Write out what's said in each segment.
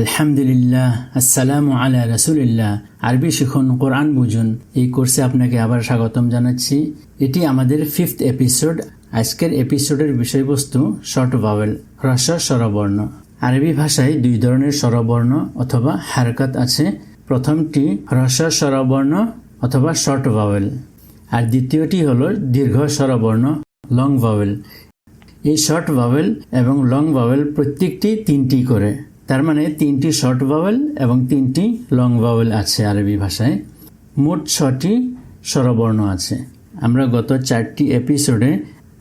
আলহামদুলিল্লাহ, আসসালামু আলা রাসুলিল্লাহ। আরবি শিখুন, কোরআন বুঝুন। এই কোর্সে আপনাকে আবার স্বাগতম জানাচ্ছি। এটি আমাদের ফিফথ এপিসোড আজকের এপিসোডের বিষয়বস্তু শর্ট ভাওয়েল হ্রস্ব, স্বরবর্ণ। আরবি ভাষায় দুই ধরনের স্বরবর্ণ অথবা হারকাত আছে। প্রথমটি হ্রস্ব, স্বরবর্ণ অথবা শর্ট ভাওয়েল আর দ্বিতীয়টি হল দীর্ঘ স্বরবর্ণ লং ভাওয়েল এই শর্ট ভাওয়েল এবং লং ভাওয়েল প্রত্যেকটি তিনটি করে। তার মানে তিনটি শর্ট ভাওয়েল এবং তিনটি লং ভাওয়েল আছে আরবি ভাষায়। মোট ছটি স্বরবর্ণ আছে। আমরা গত চারটি এপিসোডে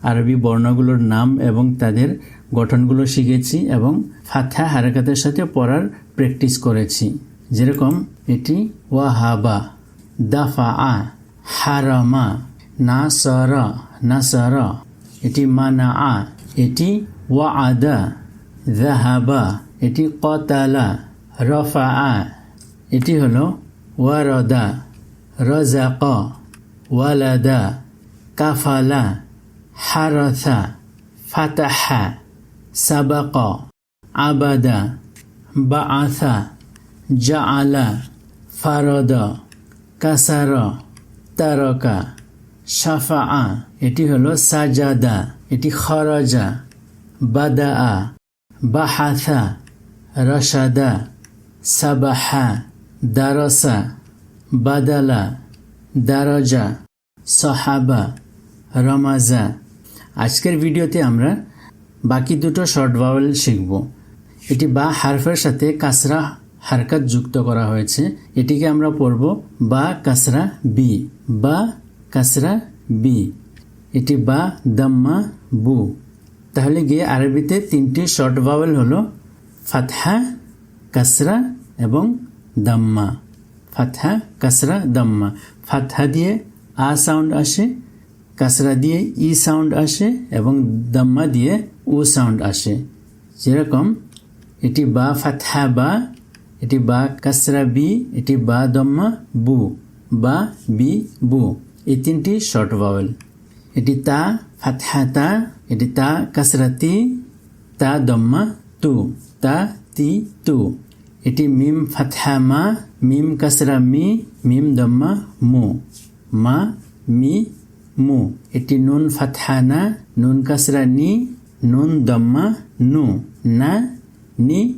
আরবি বর্ণগুলোর নাম এবং তাদের গঠনগুলো শিখেছি এবং ফাথা হারাকাতের সাথে পড়ার প্র্যাকটিস করেছি। যেরকম এটি, ওয়াহাবা দাফা আ হারামা, নাসারা নাসারা। এটি মানা আ এটি ওয়া আদা জাহাবা এটি কতালা রফা আ এটি হলো ওয়ারদা, রজাক, ওয়ালাদা, কাফালা হারথা ফাতাহা, সাবাক, আবাদা বাআথা জাআলা, ফারদ, কাসার, তারকা সাফা এটি হলো সাজাদা, এটি খরজা বাদা বা বাহাথা রসাদা সাবাহা দারসা বাদালা দারজা সহাবা রমাজা আজকের ভিডিওতে আমরা বাকি দুটো শর্ট ভাওয়েল শিখব। এটি বা হারফের সাথে কাসরা হারকাত যুক্ত করা হয়েছে। এটিকে আমরা পড়ব বা কাসরা বি, বা কাসরা বি। এটি বা দাম্মা বু। তাহলে গিয়ে আরবিতে তিনটি শর্ট ভাওয়েল হলো ফাতহা, কাসরা এবং দাম্মা। ফাতহা, কাসরা, দাম্মা। ফাতহা দিয়ে আ সাউন্ড আসে, কাসরা দিয়ে ই সাউন্ড আসে এবং দাম্মা দিয়ে উ সাউন্ড আসে। যেরকম, এটি বা ফাতহা বা, এটি বা কাসরা বি, এটি বা দম্মা বু, বা বি বু। এই তিনটি শর্ট ভাওয়েল। এটি তা ফাতহা তা, এটি তা কাসরাতি তা দম্মা তু, তা, তি, তু। এটি মিম ফাতহা, মা, মিম কাসরা, মি, মিম দম্মা, মু। মা, মি, মু। এটি নুন ফাতহা, না, নুন কাসরা, নি, নুন দম্মা, নু। না, নি,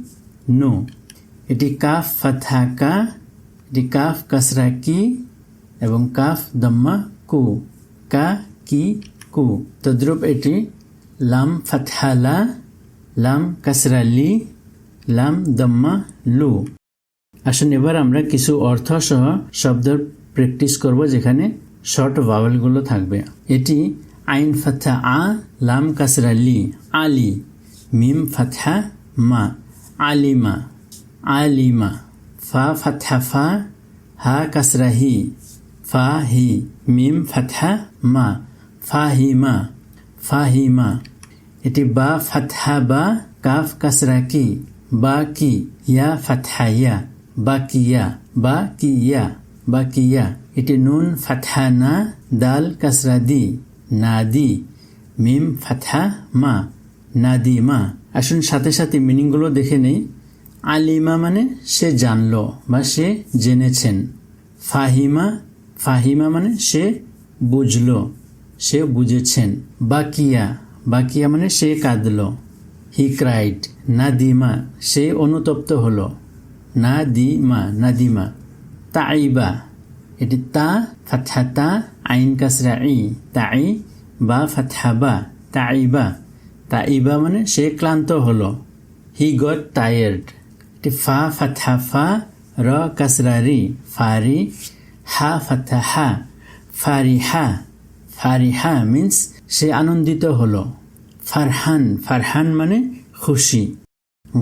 নু। এটি কাফ ফাতহা, কা। এটি কাফ কাসরা, কি এবং কাফ দম্মা, কু। কা, কি, কু। তদ্রুপ এটি লাম ফাতহা, লা লাম কাসরা লি লাম দম্মা লু আসুন এবার আমরা কিছু অর্থ সহ শব্দ প্র্যাকটিস করব যেখানে শর্ট ভাওয়েলগুলো থাকবে। এটি আইন ফাতহা আ লাম কাসরা লি আলি, মিম ফাথা মা, আলিমা আলিমা, ফা ফাতহা ফা, হা কাসরা হি, ফা হি, মিম ফাতহা মা ফাহিমা ফাহিমা এটি বা ফাতহা, বা কাফ কাসরা কি? বা কি? ইয়া, ফাতহা, ইয়া। বাকিয়া বা কিয়া বাকিয়া এটি নুন, ফাতহা, না। দাল, কাসরা, দি। না, দি। মিম, ফাতহা, মা। না, দি, মা। আসুন সাথে সাথে মিনিংগুলো দেখে নেই। আলিমা মানে সে জানলো বা সে জেনেছেন। ফাহিমা ফাহিমা মানে সে বুঝলো, সে বুঝেছেন। বাকিয়া বাকিয়া মানে সে কাঁদল। হি ক্রাইড নাদিমা সে অনুতপ্ত হলো। না দি মা না দিমা। তাইবা এটি তা ফাতহা তা আইন কাসরা ই তাই বা ফাতহা বা তাইবা তাইবা মানে সে ক্লান্ত হলো। He got tired. এটি ফা, ফাতহা, ফা, র কাসরা রি ফারি। হা, ফাতহা। হা ফারি হা ফারিহা মিন্স সে আনন্দিত হলো। ফারহান ফারহান মানে খুশি।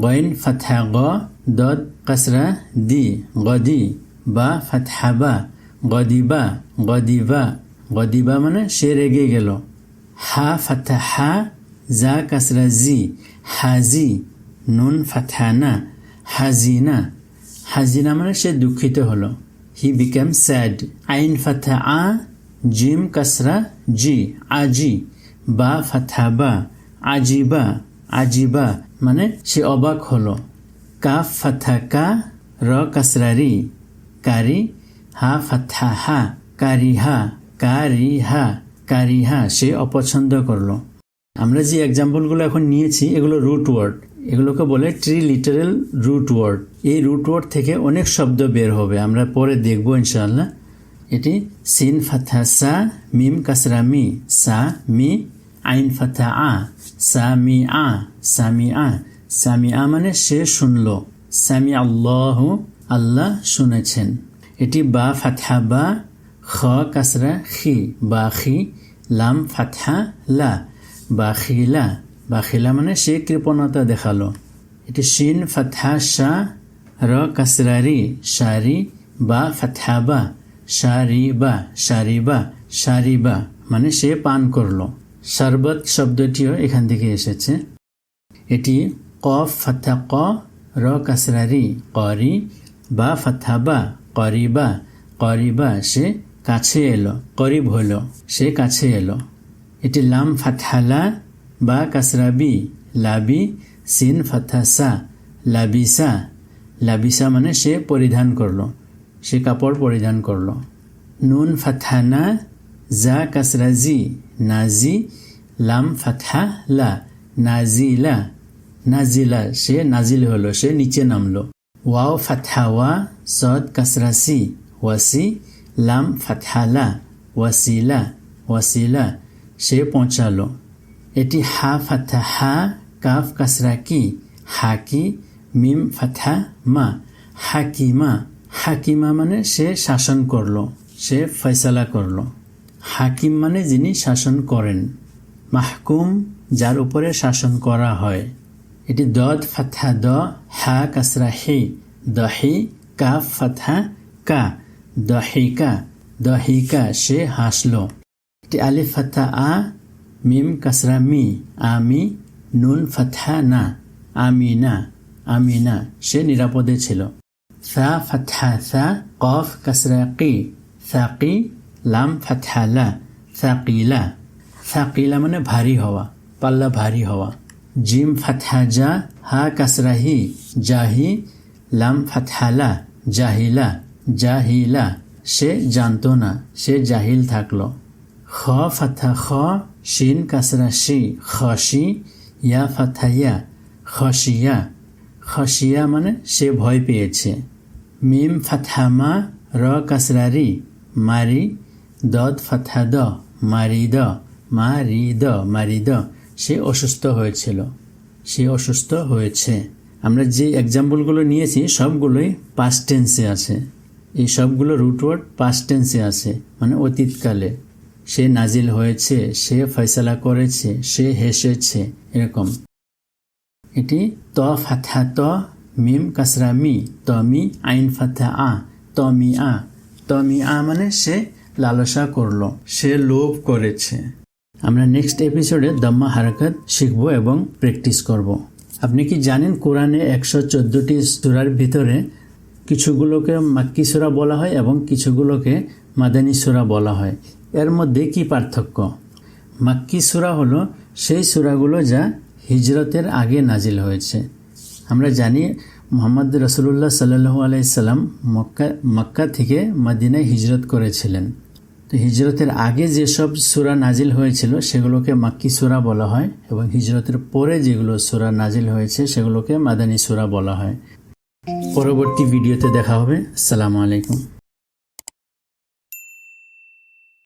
গইন, ফাতহা গ, দদ, কাসরা, দি, গদি, বা, ফাতহা বা গদিবা গদিবা গদিবা মানে সে রেগে গেল। হা, ফাতহা জা, কাসরা, জি, হাজি, নুন ফাতহানা হাজিনা। হাজিনা মানে সে দুঃখিত হলো। He became sad. আইন, ফাতহা আ জিম কাসরা জি আজি বা ফাথা বা আজিবা আজিবা মানে সে অবাক হলো কাফ ফাথা কা র কাসরারি কারি হা ফাথা হা কারিহা কারিহা কারিহা সে অপছন্দ করল আমরা যে এক্সাম্পলগুলো এখন নিয়েছি এগুলো রুট ওয়ার্ড এগুলোকে বলে ট্রি লিটারেল রুট ওয়ার্ড এই রুট ওয়ার্ড থেকে অনেক শব্দ বের হবে আমরা পরে দেখব ইনশাআল্লাহ এটি সিন ফাথা সা, মিম কাসরা মি, সা, মি, আইন ফাথা আ, সা, মি, আ সামি আ। সামি আ মানে সে শুনল। সামি আল্লাহ আল্লাহ শুনেছেন। এটি বা ফাথা বা, খ কাসরা খি, বা খি, লাম ফাথা লা বাখিলা বাখিলা মানে সে কৃপণতা দেখাল। এটি শিন ফাথা শাহ র কাসরারি শারি বা ফাথা বা। শারি বা শারি বা শারি বা মানে সে পান করল। শরবত শব্দটিও এখান থেকে এসেছে। এটি কফ ফাথা ক র কাসরারি, করি, বা ফাথা বা করিবা করিবা, সে কাছে এলো, করিব হলো, সে কাছে এলো। এটি লাম ফাথালা বা কাসরাবি, লাবি, সিন ফাথাসা লাবিসা লাবিসা মানে সে পরিধান করল। সে কাপড় পরিধান করল। নুন ফাথানা জা কাসরাজি নাজি লাম ফাথা লা নাজিলা নাজিলা সে নাজিল হলো, সে নিচে নামলো। ওয়াও ফাথাওয়া সদ কাসরাসি ওয়াসি লাম ফাথালা ওয়াসিলা ওয়াসিলা সে পৌঁছালো। এটি হা ফাথা হা, কাফ কাসরা কি হাকি মিম ফাথা মা হাকিমা হাকিমা মানে সে শাসন করল, সে ফয়সালা করল। হাকিম মানে যিনি শাসন করেন। মাহকুম যার উপরে শাসন করা হয়। এটি দদ ফাথা দ, হা, কাসরা, হি, দহি, কা ফাথা কা দহিকা দহিকা সে হাসলো। এটি আলিফ ফাথা আ, মিম, কাসরা, মি, আমি, নুন ফাথা না আমি না আমি না সে নিরাপদে ছিল। সা ফাথা সা কফ কাসরা কি সাকি লাম ফাথা লা সাকিলা সাকিলা মানে ভারী হওয়া পাল্লা ভারী হওয়া জিম ফাথা যা হা কাসরা হি জাহি লাম ফাথা লা জাহিলা জাহিলা সে জানতো না সে জাহিল থাকল খ ফাথা খ শিন কাসরা শি খসি ইয়া ফাথা ইয়া খসিয়া খসিয়া মানে সে ভয় পেয়েছে। মিম ফাথা মা, র কাসরারি, মারি দদ ফাথা দ, মারি দ মারি দ মারি দ। সে অসুস্থ হয়েছিল। সে অসুস্থ হয়েছে। আমরা যে এক্সাম্পলগুলো নিয়েছি, সবগুলোই পাস্ট টেন্সে আছে। এই সবগুলো রুটওয়ার্ড পাস্ট টেন্সে আছে মানে অতীতকালে। সে নাজিল হয়েছে, সে ফয়সালা করেছে, সে হেসেছে, এরকম। এটি ত ফাথা ত, মিম, কাসরা, মি তমি আইন ফাথা আ তমি আ। তমি আ মানে সে লালসা করল, সে লোভ করেছে। আমরা নেক্সট এপিসোডে দম্মা হারাকাত শিখব এবং প্র্যাকটিস করব। আপনি কি জানেন কোরআনে একশো চোদ্দোটি সুরার ভিতরে কিছুগুলোকে মাক্কি সুরা বলা হয় এবং কিছুগুলোকে মাদানী সুরা বলা হয়? এর মধ্যে কি পার্থক্য? মাক্কি সুরা হলো সেই সুরাগুলো যা হিজরতের আগে নাজিল হয়েছে। আমরা জানি মোহাম্মদ রসুল্লাহ সাল্লু আলাইসাল্লাম মক্কা মক্কা থেকে মাদিনায় হিজরত করেছিলেন। তো হিজরতের আগে যেসব সুরা নাজিল হয়েছিল, সেগুলোকে মাক্কি সুরা বলা হয় এবং হিজরতের পরে যেগুলো সুরা নাজিল হয়েছে, সেগুলোকে মাদানী সুরা বলা হয়। পরবর্তী ভিডিওতে দেখা হবে। আসসালামু আলাইকুম।